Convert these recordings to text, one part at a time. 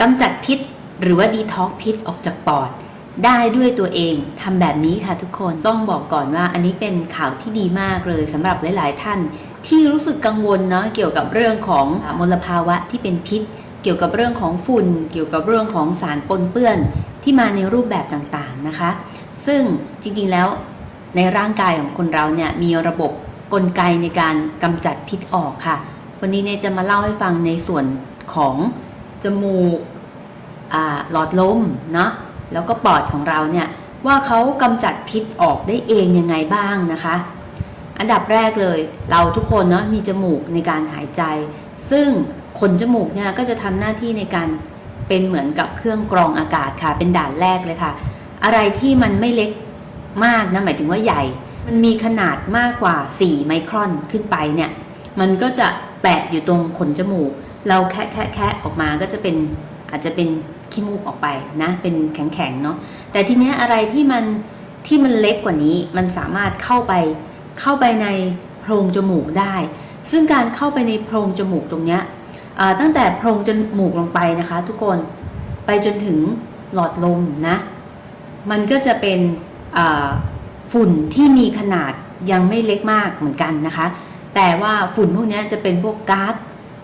กำจัดพิษ หรือว่าดีท็อกพิษออกจากปอด ได้ด้วยตัวเองทำแบบนี้ค่ะทุกคนต้องบอกก่อนว่าอันนี้เป็นข่าวที่ดีมากเลยสำหรับหลาย ๆ ท่าน ที่รู้สึกกังวลเนาะเกี่ยวกับเรื่องของมลภาวะที่เป็นพิษ เกี่ยวกับเรื่องของฝุ่น เกี่ยวกับเรื่องของสารปนเปื้อนที่มาในรูปแบบต่าง ๆ นะคะ ซึ่งจริง ๆ แล้วในร่างกายของคนเราเนี่ยมีระบบกลไกในการกำจัดพิษออกค่ะ วันนี้เนี่ยจะมาเล่าให้ฟังในส่วนของ จมูกหลอดลมเนาะแล้วก็ปอดของเราเนี่ยว่าเขากำจัดพิษออกได้เองยังไงบ้างนะคะ อันดับแรกเลยเราทุกคนเนาะมีจมูกในการหายใจ ซึ่งขนจมูกเนี่ยก็จะทำหน้าที่ในการเป็นเหมือนกับเครื่องกรองอากาศค่ะ เป็นด่านแรกเลยค่ะ อะไรที่มันไม่เล็กมากนะหมายถึงว่าใหญ่ มันมีขนาดมากกว่า 4 ไมครอนขึ้นไปเนี่ย มันก็จะแปะอยู่ตรงขนจมูก เราแคะแคะแคะออกมาก็จะเป็นอาจจะเป็นขี้มูกออกไปนะเป็นแข็งๆเนาะแต่ทีเนี้ยอะไรที่มันที่มันเล็กกว่านี้มันสามารถเข้าไปเข้าไปในโพรงจมูกได้ ซึ่งการเข้าไปในโพรงจมูกตรงเนี้ยตั้งแต่โพรงจมูกลงไปนะคะ ทุกคนไปจนถึงหลอดลมนะมันก็จะเป็นฝุ่นที่มีขนาดยังไม่เล็กมากเหมือนกันนะคะ แต่ว่าฝุ่นพวกเนี้ยจะเป็นพวกก๊าซ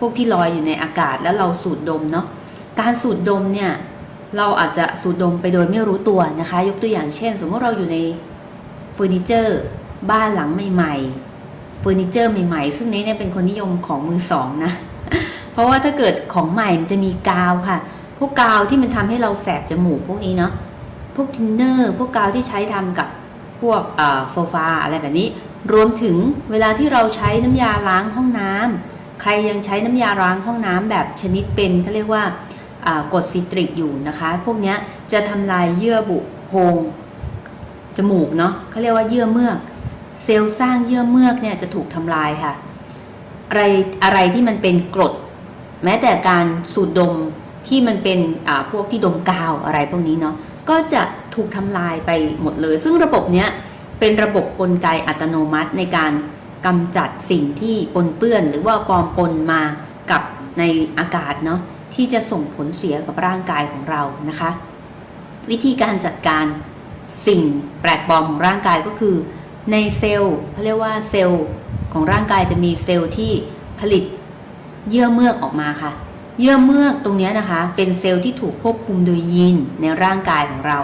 พวกที่ลอยอยู่ในอากาศแล้วเราสูดดมเนาะการสูดดมเนี่ยเราอาจจะสูดดมไปโดยไม่รู้ตัวนะคะ ยกตัวอย่างเช่น สมมติเราอยู่ในเฟอร์นิเจอร์บ้านหลังใหม่ๆเฟอร์นิเจอร์ใหม่ๆ ซึ่งนี้เนี่ยเป็นคนนิยมของมือสองนะเพราะว่าถ้าเกิดของใหม่มันจะมีกาวค่ะ พวกกาวที่มันทำให้เราแสบจมูกพวกนี้เนาะพวกทินเนอร์พวกกาวที่ใช้ทำกับพวกโซฟาอะไรแบบนี้ รวมถึงเวลาที่เราใช้น้ำยาล้างห้องน้ำ ใครยังใช้น้ำยาล้างห้องน้ำแบบชนิดเป็นเขาเรียกว่ากรดซิตริกอยู่นะคะ พวกนี้จะทำลายเยื่อบุโพรงจมูกเนาะเขาเรียกว่าเยื่อเมือก เซลล์สร้างเยื่อเมือกเนี่ยจะถูกทำลายค่ะ อะไรอะไรที่มันเป็นกรด แม้แต่การสูดดมที่มันเป็นพวกที่ดมกาวอะไรพวกนี้เนาะก็จะถูกทำลายไปหมดเลย ซึ่งระบบเนี้ยเป็นระบบกลไกอัตโนมัติในการ กำจัดสิ่งที่ปนเปื้อนหรือว่าปลอมปนมากับในอากาศเนาะที่จะส่งผลเสียกับร่างกายของเรานะคะ วิธีการจัดการสิ่งแปลกปลอมของร่างกายก็คือ ในเซลล์เขาเรียกว่าเซลล์ของร่างกายจะมีเซลล์ที่ผลิตเยื่อเมือกออกมาค่ะ เยื่อเมือกตรงนี้นะคะ เป็นเซลล์ที่ถูกควบคุมโดยยีนในร่างกายของเรา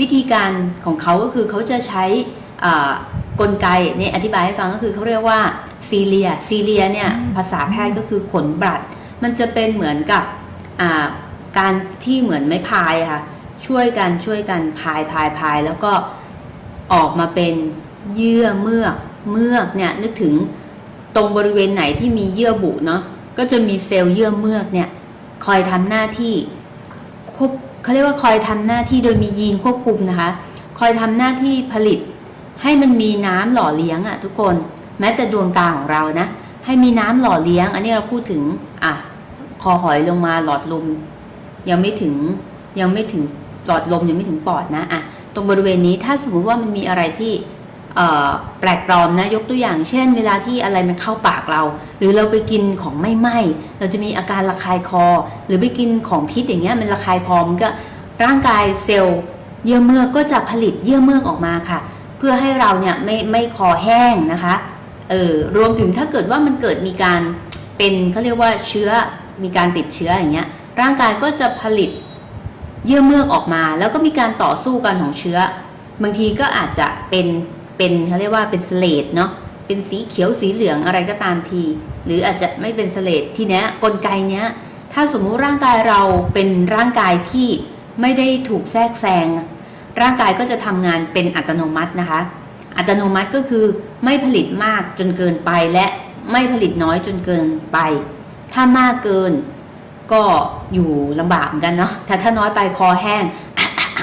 วิธีการของเขาก็คือเขาจะใช้อ่า กลไกเนี่ยอธิบายให้ฟังก็คือเขาเรียกว่าซีเลียซีเลียเนี่ยภาษาแพทย์ก็คือขนบลัด มันจะเป็นเหมือนกับอ่าการที่เหมือนไม้พายอะค่ะช่วยกันช่วยกันพายพายพายแล้วก็ออกมาเป็นเยื่อเมือกเมือกเนี่ยนึกถึงตรงบริเวณไหนที่มีเยื่อบุเนาะก็จะมีเซลล์เยื่อเมือกเนี่ยคอยทำหน้าที่ควบเขาเรียกว่าคอยทำหน้าที่โดยมียีนควบคุมนะคะ คอยทำหน้าที่ผลิต ให้มันมีน้ำหล่อเลี้ยงอะทุกคนแม้แต่ดวงตาของเรานะ ให้มีน้ำหล่อเลี้ยง อันนี้เราพูดถึงอะคอหอยลงมาหลอดลมยังไม่ถึงยังไม่ถึงหลอดลมยังไม่ถึงปอดนะอะตรงบริเวณนี้ถ้าสมมติว่ามันมีอะไรที่แปลกปลอมนะยกตัวอย่าง เช่น เวลาที่อะไรมันเข้าปากเรา หรือเราไปกินของไม่ไหม้เราจะมีอาการระคายคอ หรือไปกินของพิษอย่างเงี้ยมันระคายคอมันก็ร่างกายเซลล์เยื่อเมือกก็จะผลิตเยื่อเมือกออกมาค่ะ เพื่อให้เราเนี่ยไม่ไม่คอแห้งนะคะเออรวมถึงถ้าเกิดว่ามันเกิดมีการเป็นเขาเรียกว่าเชื้อมีการติดเชื้ออย่างเงี้ยร่างกายก็จะผลิตเยื่อเมือกออกมา แล้วก็มีการต่อสู้กันของเชื้อ บางทีก็อาจจะเป็นเป็นเขาเรียกว่าเป็นสเลดเนาะเป็นสีเขียวสีเหลืองอะไรก็ตามที หรืออาจจะไม่เป็นสเลดทีเนี้ยกลไกเนี้ยถ้าสมมุติร่างกายเราเป็นร่างกายที่ไม่ได้ถูกแทรกแซง ร่างกายก็จะทำงานเป็นอัตโนมัตินะคะ อัตโนมัติก็คือไม่ผลิตมากจนเกินไปและไม่ผลิตน้อยจนเกินไป ถ้ามากเกินก็อยู่ลำบากเหมือนกันเนาะแต่ถ้าน้อยไปคอแห้ง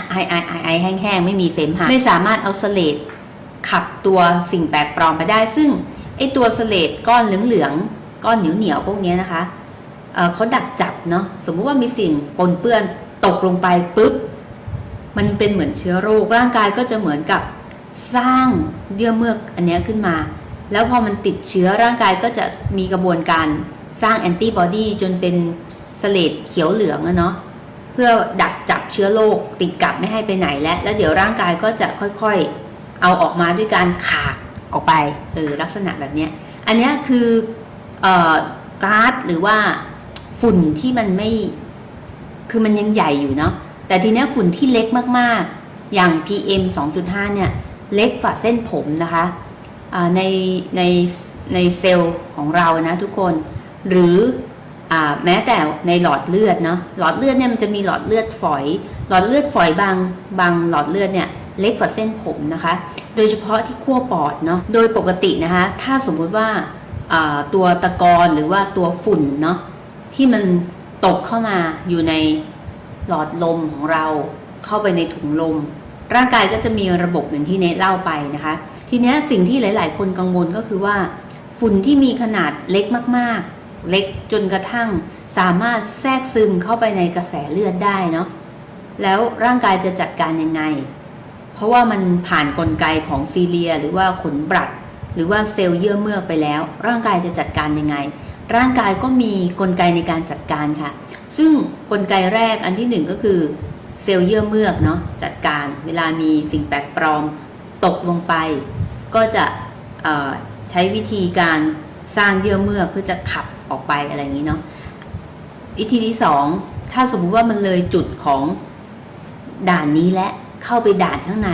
ไอไอไอไอแห้งๆ ไม่มีเสมหะไม่สามารถเอาเสลดขับตัวสิ่งแปลกปลอมไปได้ ซึ่งไอตัวเสลดก้อนเหลืองๆก้อนเหนียวๆพวกนี้นะคะเเขาดักจับเนาะสมมุติว่ามีสิ่งปนเปื้อนตกลงไปปุ๊บ มันเป็นเหมือนเชื้อโรคร่างกายก็จะเหมือนกับสร้างเยื่อเมือกอันนี้ขึ้นมา แล้วพอมันติดเชื้อร่างกายก็จะมีกระบวนการสร้างแอนติบอดีจนเป็นสเลดเขียวเหลืองอะเนาะเพื่อดักจับเชื้อโรคติดกลับไม่ให้ไปไหนและ แล้วเดี๋ยวร่างกายก็จะค่อยๆ เอาออกมาด้วยการขากออกไปเออลักษณะแบบเนี้ยอันนี้คือเอ่อก๊าซหรือว่าฝุ่นที่มันไม่คือมันยังใหญ่อยู่เนาะ แต่ทีนี้ฝุ่นที่เล็กมากๆ อย่าง PM 2.5 เนี่ย เล็กกว่าเส้นผมนะคะในในในเซลล์ของเรานะทุกคน หรืออแม้แต่ในหลอดเลือดเนาะหลอดเลือดเนี่ยมันจะมีหลอดเลือดฝอย หลอดเลือดฝอยบางบางหลอดเลือดเนี่ยเล็กกว่าเส้นผมนะคะ โดยเฉพาะที่ขั้วปอดเนาะโดยปกตินะคะ ถ้าสมมุติว่าตัวตะกอนหรือว่าตัวฝุ่นเนาะที่มันตกเข้ามาอยู่ใน หลอดลมของเราเข้าไปในถุงลม ร่างกายก็จะมีระบบอย่างที่เนทเล่าไปนะคะ ทีนี้สิ่งที่หลาย ๆ คนกังวลก็คือว่า ฝุ่นที่มีขนาดเล็กมาก ๆ เล็กจนกระทั่ง สามารถแทรกซึมเข้าไปในกระแสเลือดได้เนาะแล้วร่างกายจะจัดการยังไง เพราะว่ามันผ่านนกลไกของซีเลีย หรือว่าขนบลัดหรือว่าเซลล์เยื่อเมือกไปแล้ว ร่างกายจะจัดการยังไง ร่างกายก็มีกลไกในการจัดการค่ะ ซึ่งกลไกแรกอันที่หนึ่งก็คือเซลล์เยื่อเมือกเนาะจัดการเวลามีสิ่งแปลกปลอมตกลงไป ก็จะใช้วิธีการสร้างเยื่อเมือกเพื่อจะขับออกไปอะไรอย่างนี้เนาะวิธีที่สองถ้าสมมุติว่ามันเลยจุดของด่านนี้และเข้าไปด่านข้างใน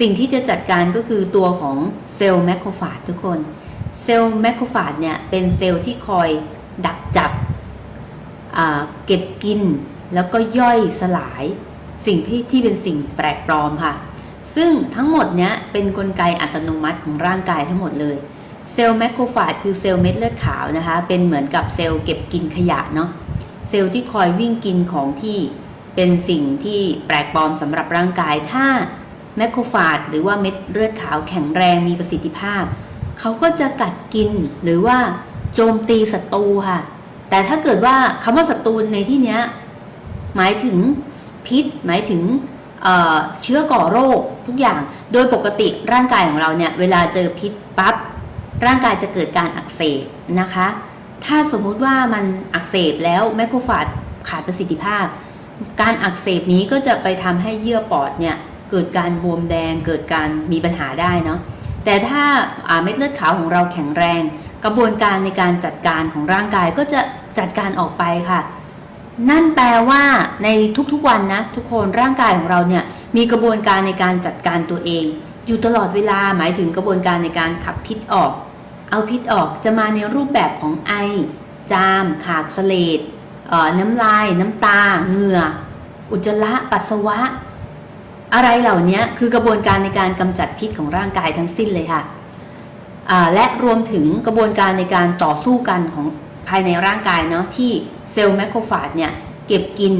สิ่งที่จะจัดการก็คือตัวของเซลล์แมคโครฟาจทุกคน เซลล์แมคโครฟาจเนี่ยเป็นเซลล์ที่คอยดักจับ เก็บกิน แล้วก็ย่อยสลาย สิ่งที่ที่เป็นสิ่งแปลกปลอมค่ะ ซึ่งทั้งหมดเนี้ยเป็นนกลไกอัตโนมัติของร่างกายทั้งหมดเลยเซลล์แมคโครฟาจคือเซลล์เม็ดเลือดขาวนะคะ เป็นเหมือนกับเซลล์เก็บกินขยะเนาะเซลล์ที่คอยวิ่งกินของที่เป็นสิ่งที่แปลกปลอมสำหรับร่างกาย ถ้าแมคโครฟาจหรือว่าเม็ดเลือดขาวแข็งแรงมีประสิทธิภาพ เขาก็จะกัดกินหรือว่าโจมตีศัตรูค่ะ แต่ถ้าเกิดว่าคำว่าศัตรูในที่เนี้ยหมายถึงพิษ หมายถึงเชื้อก่อโรคทุกอย่าง โดยปกติร่างกายของเราเนี่ยเวลาเจอพิษปั๊บร่างกายจะเกิดการอักเสบนะคะ ถ้าสมมุติว่ามันอักเสบแล้วแมคโครฟาจขาดประสิทธิภาพ การอักเสบนี้ก็จะไปทำให้เยื่อปอดเนี่ยเกิดการบวมแดงเกิดการมีปัญหาได้เนาะแต่ถ้าเม็ดเลือดขาวของเราแข็งแรง กระบวนการในการจัดการของร่างกายก็จะ จัดการออกไปค่ะ นั่นแปลว่าในทุกๆวันนะทุกคนร่างกายของเราเนี่ยมีกระบวนการในการจัดการตัวเอง อยู่ตลอดเวลาหมายถึงกระบวนการในการขับพิษออก เอาพิษออกจะมาในรูปแบบของไอ จาม ขากเสลดน้ำลาย น้ำตา เหงื่อ อุจจาระปัสสาวะ อะไรเหล่านี้คือกระบวนการในการกำจัดพิษของร่างกายทั้งสิ้นเลยค่ะและรวมถึงกระบวนการในการต่อสู้กันของ ภายในร่างกายเนาะที่เซลล์แมคโครฟาจเนี่ยเก็บกิน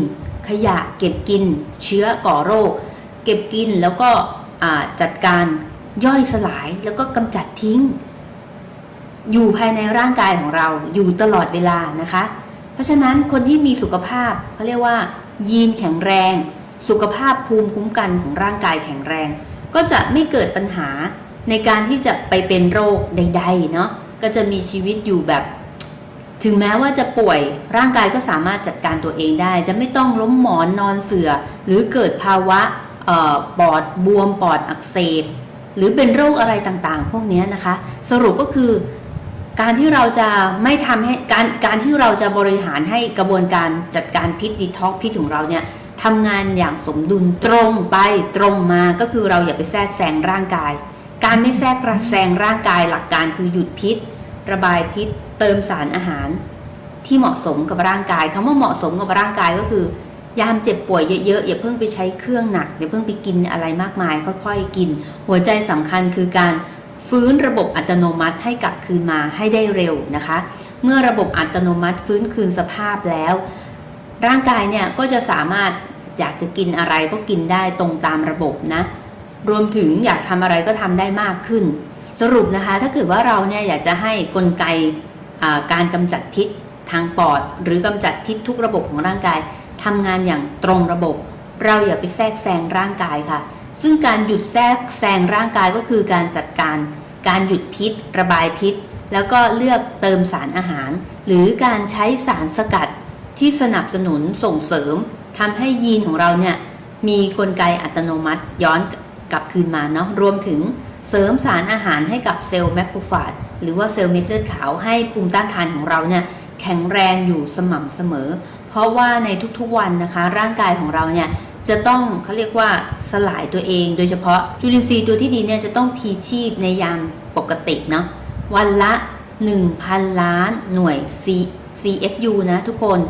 ขยะเก็บกินเชื้อก่อโรค เก็บกินแล้วก็จัดการย่อยสลายแล้วก็กำจัดทิ้ง อยู่ภายในร่างกายของเราอยู่ตลอดเวลานะคะ เพราะฉะนั้นคนที่มีสุขภาพเขาเรียกว่า ยีนแข็งแรง สุขภาพภูมิคุ้มกันของร่างกายแข็งแรง ก็จะไม่เกิดปัญหาในการที่จะไปเป็นโรคใดๆเนาะก็จะมีชีวิตอยู่แบบ ถึงแม้ว่าจะป่วยร่างกายก็สามารถจัดการตัวเองได้ จะไม่ต้องล้มหมอนนอนเสือ่อ หรือเกิดภาวะออปอดบวมปอดอักเสบ หรือเป็นโรคอะไรต่างๆ พวกนี้นะคะ สรุปก็คือการที่เราจะไม่ทำให้การการที่เราจะบริหารให้กระบวนการจัดการพิษดีท็อกพิษของเราเนี่ยทำงานอย่างสมดุลตรงไปตรงมาก็คือเราอย่าไปแทรกแซงร่างกาย การไม่แทรกแซงร่างกายหลักการคือหยุดพิษ ระบายพิษ เติมสารอาหารที่เหมาะสมกับร่างกายคำว่าเหมาะสมกับร่างกายก็คือ ยามเจ็บป่วยเยอะๆอย่าเพิ่งไปใช้เครื่องหนักอย่าเพิ่งไปกินอะไรมากมาย ค่อยๆกิน หัวใจสำคัญคือการฟื้นระบบอัตโนมัติให้กลับคืนมาให้ได้เร็วนะคะ เมื่อระบบอัตโนมัติฟื้นคืนสภาพแล้ว ร่างกายเนี่ยก็จะสามารถอยากจะกินอะไรก็กินได้ตรงตามระบบนะรวมถึงอยากทำอะไรก็ทำได้มากขึ้น สรุปนะคะ ถ้าเกิดว่าเราเนี่ยอยากจะให้กลไก การกำจัดพิษทางปอด หรือกำจัดพิษทุกระบบของร่างกายทำงานอย่างตรงระบบ เราอย่าไปแทรกแซงร่างกายค่ะ ซึ่งการหยุดแทรกแซงร่างกายก็คือการจัดการ การหยุดพิษ ระบายพิษ แล้วก็เลือกเติมสารอาหาร หรือการใช้สารสกัดที่สนับสนุนส่งเสริมทำให้ยีนของเราเนี่ยมีกลไกอัตโนมัติย้อนกลับคืนมาเนาะรวมถึง เสริมสารอาหารให้กับเซลล์แมคโครฟาจหรือว่าเซลล์เม็ดเลือดขาวให้ภูมิต้านทานของเราเนี่ยแข็งแรงอยู่สม่ำเสมอ เพราะว่าในทุกๆวันนะคะ ร่างกายของเราเนี่ยจะต้องเขาเรียกว่าสลายตัวเอง โดยเฉพาะจุลินทรีย์ตัวที่ดีเนี่ยจะต้องพีชีพในยามปกติเนาะวันละ 1,000 ล้านหน่วย C CFU นะทุกคน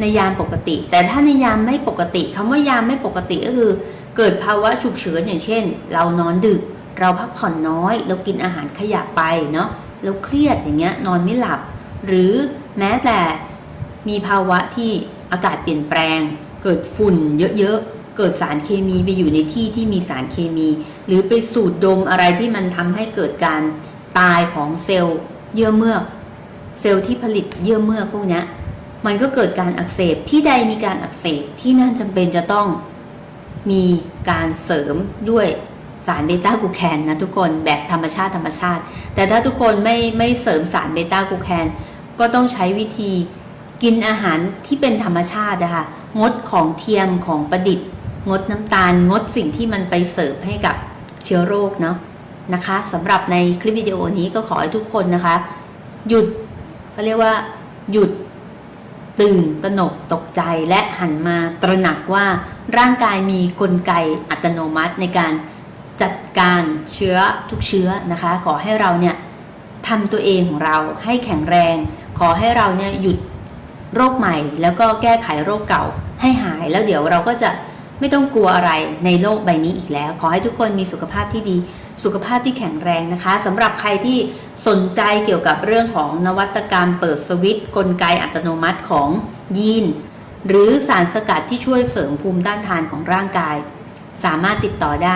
ในยามปกติ แต่ถ้าในยามไม่ปกติคำว่ายามไม่ปกติก็คือ เกิดภาวะฉุกเฉินอย่างเช่น เรานอนดึก เราพักผ่อนน้อย เรากินอาหารขยะไปเนาะเราเครียดอย่างเงี้ยนอนไม่หลับ หรือแม้แต่มีภาวะที่อากาศเปลี่ยนแปลง เกิดฝุ่นเยอะๆ เกิดสารเคมีไปอยู่ในที่ที่มีสารเคมี หรือไปสูดดมอะไรที่มันทำให้เกิดการตายของเซลล์เยื่อเมือก เซลล์ที่ผลิตเยื่อเมือกพวกเนี้ยมันก็เกิดการอักเสบที่ใดมีการอักเสบที่นั่นจำเป็นจะต้องมีการเสริมด้วย สารเบต้ากูแคนนะทุกคนแบบธรรมชาติธรรมชาติ แต่ถ้าทุกคนไม่ไม่เสริมสารเบต้ากูแคนก็ต้องใช้วิธีกินอาหารที่เป็นธรรมชาตินะคะงดของเทียมของประดิษฐ์ งดน้ำตาล งดสิ่งที่มันไปเสริมให้กับเชื้อโรคเนาะนะคะสำหรับในคลิปวิดีโอนี้ก็ขอให้ทุกคนนะคะ หยุดเขาเรียกว่า หยุดตื่นตระหนกตกใจและหันมาตระหนักว่าร่างกายมีกลไกอัตโนมัติในการ จัดการเชื้อทุกเชื้อนะคะ ขอให้เราเนี่ยทำตัวเองของเราให้แข็งแรง ขอให้เราเนี่ยหยุดโรคใหม่ แล้วก็แก้ไขโรคเก่าให้หายแล้วเดี๋ยวเราก็จะไม่ต้องกลัวอะไรในโลกใบนี้อีกแล้ว ขอให้ทุกคนมีสุขภาพที่ดีสุขภาพที่แข็งแรงนะคะสำหรับใครที่สนใจเกี่ยวกับเรื่องของนวัตกรรมเปิดสวิตช์กลไกอัตโนมัติของยีน หรือสารสกัดที่ช่วยเสริมภูมิต้านทานของร่างกาย สามารถติดต่อได้